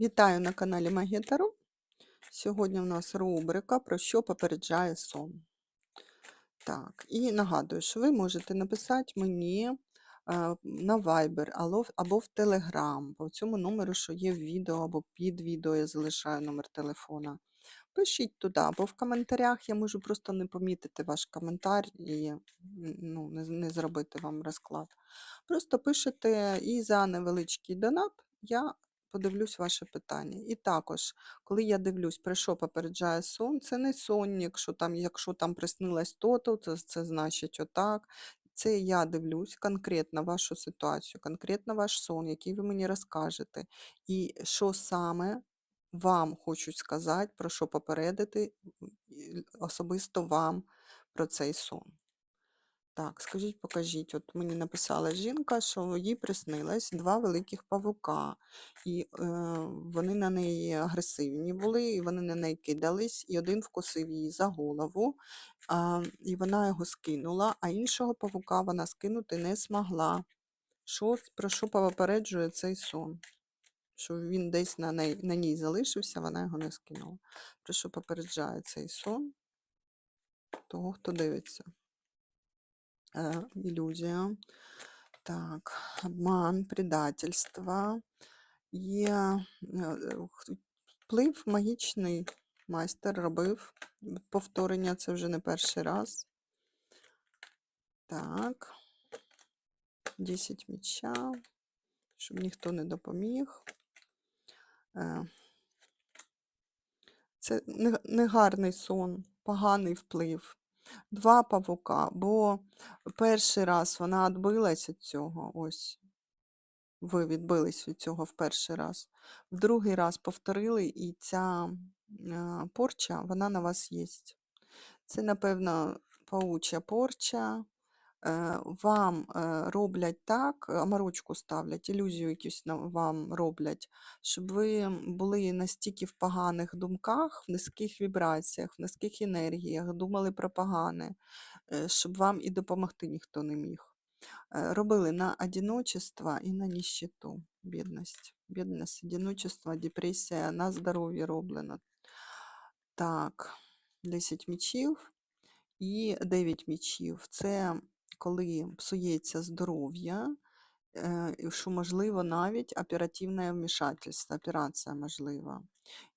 Вітаю на каналі Магія. Сьогодні у нас рубрика про що попереджає сон. Так, і нагадую, що ви можете написати мені е, на Viber або в Telegram, по цьому номеру, що є в відео або під відео, я залишаю номер телефона. Пишіть туди, або в коментарях я можу просто не помітити ваш коментар і ну, не, не зробити вам розклад. Просто пишете і за невеличкий донат я подивлюсь ваше питання. І також, коли я дивлюсь, про що попереджає сон, це не сон, якщо там, якщо там приснилось то-то, це, це значить отак. Це я дивлюсь конкретно вашу ситуацію, конкретно ваш сон, який ви мені розкажете, і що саме вам хочуть сказати, про що попередити особисто вам про цей сон. Так, скажіть, покажіть. От мені написала жінка, що їй приснилось два великих павука, і е, вони на неї агресивні були, і вони на неї кидались, і один вкусив її за голову, а, і вона його скинула, а іншого павука вона скинути не змогла. Що, про що попереджує цей сон? Що він десь на, неї, на ній залишився, вона його не скинула. Про що попереджає цей сон? Того, хто дивиться. Ілюзія. Так, обман, предательство. Є вплив магічний майстер робив. Повторення це вже не перший раз. Так, 10 міча, щоб ніхто не допоміг. Це негарний сон, поганий вплив. Два павука, бо перший раз вона відбилась від цього. Ось. Ви відбились від цього в перший раз. В другий раз повторили, і ця порча, вона на вас є. Це, напевно, пауча порча. Е, Вам е, роблять так, аморочку ставлять, ілюзію якусь вам роблять, щоб ви були настільки в поганих думках, в низьких вібраціях, в низьких енергіях, думали про погане, щоб вам і допомогти ніхто не міг. Э, робили на одиночество і на нищету, бідність. Бідність, одиночество, депресія, на здоров'я роблено. Так, 10 мічів і 9 мічів. Це коли псується здоров'я, е, що можливо навіть оперативне вмішательство, операція можлива.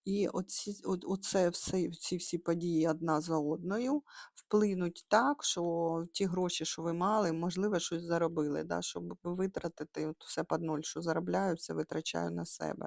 І оці, оце все, ці всі події одна за одною вплинуть так, що ті гроші, що ви мали, можливо, щось заробили, да, щоб витратити от все під ноль, що заробляю, все витрачаю на себе.